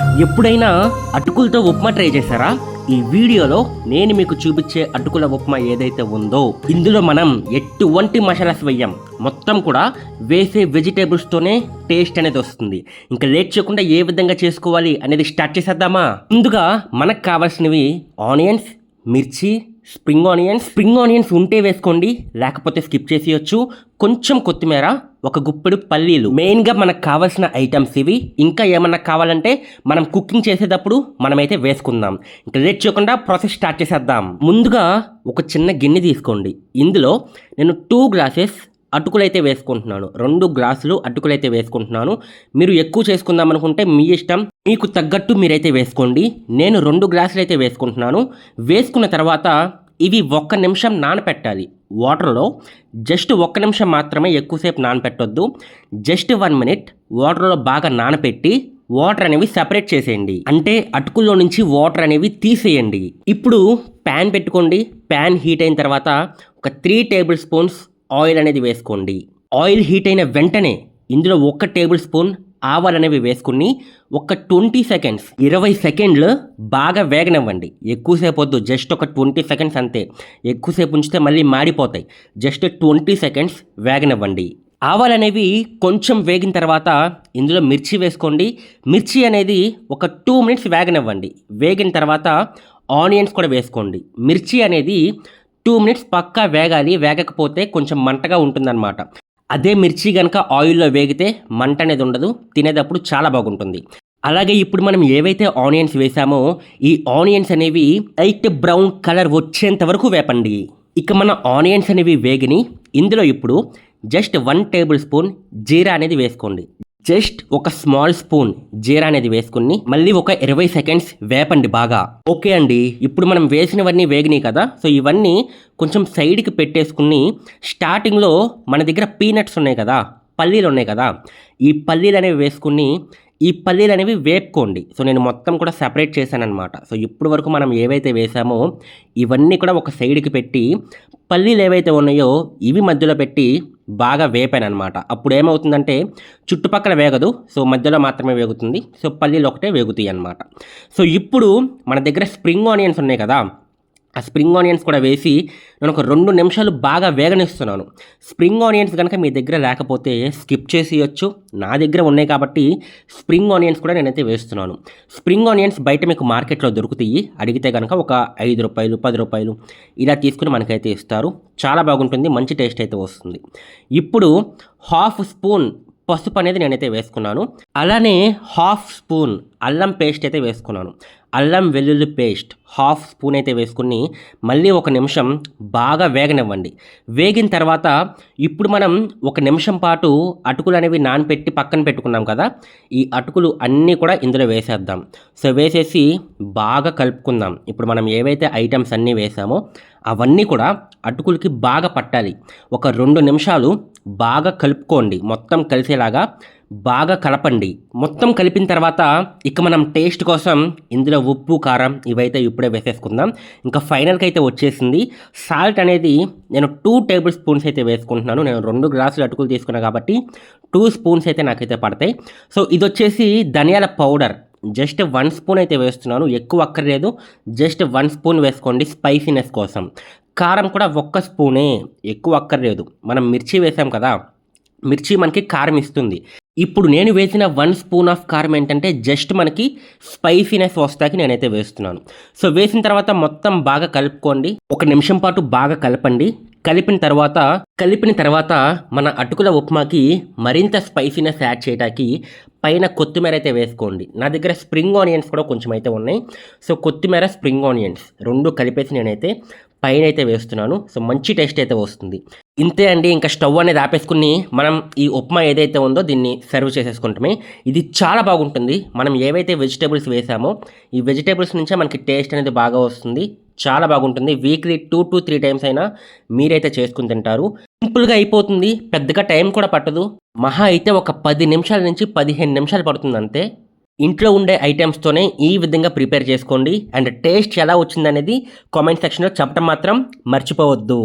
ఎప్పుడైనా అటుకులతో ఉప్మా ట్రై చేశారా? ఈ వీడియోలో నేను మీకు చూపించే అటుకుల ఉప్మా ఏదైతే ఉందో ఇందులో మనం ఎటువంటి మసాలాస్ వేయం మొత్తం కూడా వేసే వెజిటేబుల్స్తోనే టేస్ట్ అనేది వస్తుంది. ఇంకా లేట్ చేయకుండా ఏ విధంగా చేసుకోవాలి అనేది స్టార్ట్ చేసేద్దామా? ముందుగా మనకు కావాల్సినవి ఆనియన్స్ మిర్చి స్ప్రింగ్ ఆనియన్స్. స్ప్రింగ్ ఆనియన్స్ ఉంటే వేసుకోండి లేకపోతే స్కిప్ చేసేయచ్చు. కొంచెం కొత్తిమీర ఒక గుప్పెడు పల్లీలు. మెయిన్గా మనకు కావాల్సిన ఐటమ్స్ ఇవి. ఇంకా ఏమన్నా కావాలంటే మనం కుకింగ్ చేసేటప్పుడు మనమైతే వేసుకుందాం. ఇంకా లేట్ చేయకుండా ప్రాసెస్ స్టార్ట్ చేసేద్దాం. ముందుగా ఒక చిన్న గిన్నె తీసుకోండి. ఇందులో నేను టూ గ్లాసెస్ అటుకులైతే వేసుకుంటున్నాను. రెండు గ్లాసులు అటుకులైతే వేసుకుంటున్నాను. మీరు ఎక్కువ చేసుకుందాం అనుకుంటే మీ ఇష్టం. మీకు తగ్గట్టు మీరైతే వేసుకోండి. నేను రెండు గ్లాసులు అయితే వేసుకుంటున్నాను. వేసుకున్న తర్వాత ఇవి ఒక్క నిమిషం నానపెట్టాలి. వాటర్లో జస్ట్ ఒక్క నిమిషం మాత్రమే ఎక్కువసేపు నానపెట్టొద్దు. జస్ట్ వన్ మినిట్ వాటర్లో బాగా నానపెట్టి వాటర్ అనేవి సెపరేట్ చేసేయండి. అంటే అటుకుల్లో నుంచి వాటర్ అనేవి తీసేయండి. ఇప్పుడు ప్యాన్ పెట్టుకోండి. ప్యాన్ హీట్ అయిన తర్వాత ఒక త్రీ టేబుల్ స్పూన్స్ ఆయిల్ అనేది వేసుకోండి. ఆయిల్ హీట్ అయిన వెంటనే ఇందులో ఒక టేబుల్ స్పూన్ ఆవాలు అనేవి వేసుకుని ఒక ట్వంటీ సెకండ్స్ ఇరవై సెకండ్లు బాగా వేగనివ్వండి. ఎక్కువసేపు వద్దు జస్ట్ ఒక ట్వంటీ సెకండ్స్ అంతే. ఎక్కువసేపు ఉంచితే మళ్ళీ మాడిపోతాయి. జస్ట్ ట్వంటీ సెకండ్స్ వేగనివ్వండి. ఆవాలు అనేవి కొంచెం వేగిన తర్వాత ఇందులో మిర్చి వేసుకోండి. మిర్చి అనేది ఒక టూ మినిట్స్ వేగనివ్వండి. వేగిన తర్వాత ఆనియన్స్ కూడా వేసుకోండి. మిర్చి అనేది టూ మినిట్స్ పక్కా వేగాలి. వేగకపోతే కొంచెం మంటగా ఉంటుందన్నమాట. అదే మిర్చి కనుక ఆయిల్లో వేగితే మంట అనేది ఉండదు. తినేటప్పుడు చాలా బాగుంటుంది. అలాగే ఇప్పుడు మనం ఏవైతే ఆనియన్స్ వేసామో ఈ ఆనియన్స్ అనేవి లైట్ బ్రౌన్ కలర్ వచ్చేంత వరకు వేపండి. ఇక మన ఆనియన్స్ అనేవి వేగిని ఇందులో ఇప్పుడు జస్ట్ వన్ టేబుల్ స్పూన్ జీరా అనేది వేసుకోండి. జస్ట్ ఒక స్మాల్ స్పూన్ జీరా అనేది వేసుకుని మళ్ళీ ఒక ఇరవై సెకండ్స్ వేపండి బాగా. ఓకే అండి ఇప్పుడు మనం వేసినవన్నీ వేగినాయి కదా సో ఇవన్నీ కొంచెం సైడ్కి పెట్టేసుకుని స్టార్టింగ్లో మన దగ్గర పీనట్స్ ఉన్నాయి కదా పల్లీలు ఉన్నాయి కదా ఈ పల్లీలు అనేవి వేసుకుని ఈ పల్లీలు అనేవి వేపుకోండి. సో నేను మొత్తం కూడా సెపరేట్ చేశాను సో ఇప్పుడు వరకు మనం ఏవైతే వేసామో ఇవన్నీ కూడా ఒక సైడ్కి పెట్టి పల్లీలు ఏవైతే ఉన్నాయో ఇవి మధ్యలో పెట్టి బాగా వేపాను అనమాట అప్పుడు ఏమవుతుందంటే చుట్టుపక్కల వేగదు. సో మధ్యలో మాత్రమే వేగుతుంది. సో పల్లీలు ఒకటే వేగుతాయి అనమాట సో ఇప్పుడు మన దగ్గర స్ప్రింగ్ ఆనియన్స్ ఉన్నాయి కదా ఆ స్ప్రింగ్ ఆనియన్స్ కూడా వేసి నేను ఒక రెండు నిమిషాలు బాగా వేగనిస్తున్నాను. స్ప్రింగ్ ఆనియన్స్ కనుక మీ దగ్గర లేకపోతే స్కిప్ చేసేయచ్చు. నా దగ్గర ఉన్నాయి కాబట్టి స్ప్రింగ్ ఆనియన్స్ కూడా నేనైతే వేస్తున్నాను. స్ప్రింగ్ ఆనియన్స్ బయట మీకు మార్కెట్లో దొరుకుతాయి. అడిగితే కనుక ఒక ఐదు రూపాయలు పది రూపాయలు ఇలా తీసుకుని మనకైతే ఇస్తారు. చాలా బాగుంటుంది. మంచి టేస్ట్ అయితే వస్తుంది. ఇప్పుడు హాఫ్ స్పూన్ పసుపు అనేది నేనైతే వేసుకున్నాను. అలానే హాఫ్ స్పూన్ అల్లం పేస్ట్ అయితే వేసుకున్నాను. అల్లం వెల్లుల్లి పేస్ట్ హాఫ్ స్పూన్ అయితే వేసుకుని మళ్ళీ ఒక నిమిషం బాగా వేగనివ్వండి. వేగిన తర్వాత ఇప్పుడు మనం ఒక నిమిషం పాటు అటుకులు అనేవి నానపెట్టి పక్కన పెట్టుకున్నాం కదా ఈ అటుకులు అన్నీ కూడా ఇందులో వేసేద్దాం. సో వేసేసి బాగా కలుపుకుందాం. ఇప్పుడు మనం ఏవైతే ఐటమ్స్ అన్నీ వేసామో అవన్నీ కూడా అటుకులకి బాగా పట్టాలి. ఒక రెండు నిమిషాలు బాగా కలుపుకోండి. మొత్తం కలిసేలాగా బాగా కలపండి. మొత్తం కలిపిన తర్వాత ఇక మనం టేస్ట్ కోసం ఇందులో ఉప్పు కారం ఇవైతే ఇప్పుడే వేసేసుకుందాం. ఇంకా ఫైనల్కి అయితే వచ్చేసింది. సాల్ట్ అనేది నేను టూ టేబుల్ స్పూన్స్ అయితే వేసుకుంటున్నాను. నేను రెండు గ్లాసులు అటుకులు తీసుకున్నాను కాబట్టి టూ స్పూన్స్ అయితే నాకైతే పడతాయి. సో ఇది వచ్చేసి ధనియాల పౌడర్. జస్ట్ వన్ స్పూన్ అయితే వేస్తున్నాను ఎక్కువ అక్కర్లేదు. జస్ట్ వన్ స్పూన్ వేసుకోండి స్పైసీనెస్ కోసం. కారం కూడా ఒక్క స్పూనే ఎక్కువ అక్కర్లేదు. మనం మిర్చి వేసాం కదా మిర్చి మనకి కారం ఇస్తుంది. ఇప్పుడు నేను వేసిన వన్ స్పూన్ ఆఫ్ కారం ఏంటంటే జస్ట్ మనకి స్పైసీనెస్ వస్తాకి నేనైతే వేస్తున్నాను. సో వేసిన తర్వాత మొత్తం బాగా కలుపుకోండి. ఒక నిమిషం పాటు బాగా కలపండి. కలిపిన తర్వాత కలిపిన తర్వాత మన అటుకుల ఉప్మాకి మరింత స్పైసీనెస్ యాడ్ చేయడానికి పైన కొత్తిమీర అయితే వేసుకోండి. నా దగ్గర స్ప్రింగ్ ఆనియన్స్ కూడా కొంచెం అయితే ఉన్నాయి. సో కొత్తిమీర స్ప్రింగ్ ఆనియన్స్ రెండు కలిపేసి నేనైతే పైన అయితే వేస్తున్నాను. సో మంచి టేస్ట్ అయితే వస్తుంది. ఇంతే అండి. ఇంకా స్టవ్ అనేది ఆపేసుకుని మనం ఈ ఉప్మా ఏదైతే ఉందో దీన్ని సర్వ్ చేసేసుకుంటామే. ఇది చాలా బాగుంటుంది. మనం ఏవైతే వెజిటేబుల్స్ వేసామో ఈ వెజిటేబుల్స్ నుంచే మనకి టేస్ట్ అనేది బాగా వస్తుంది. చాలా బాగుంటుంది. Weekly two to three times అయినా మీరైతే చేసుకుని తింటారు. సింపుల్గా అయిపోతుంది. పెద్దగా టైం కూడా పట్టదు. మహా అయితే ఒక పది నిమిషాల నుంచి పదిహేను నిమిషాలు పడుతుంది అంతే. ఇంట్లో ఉండే ఐటమ్స్తోనే ఈ విధంగా ప్రిపేర్ చేసుకోండి. అండ్ టేస్ట్ ఎలా వచ్చిందనేది కామెంట్ సెక్షన్లో చెప్పడం మాత్రం మర్చిపోవద్దు.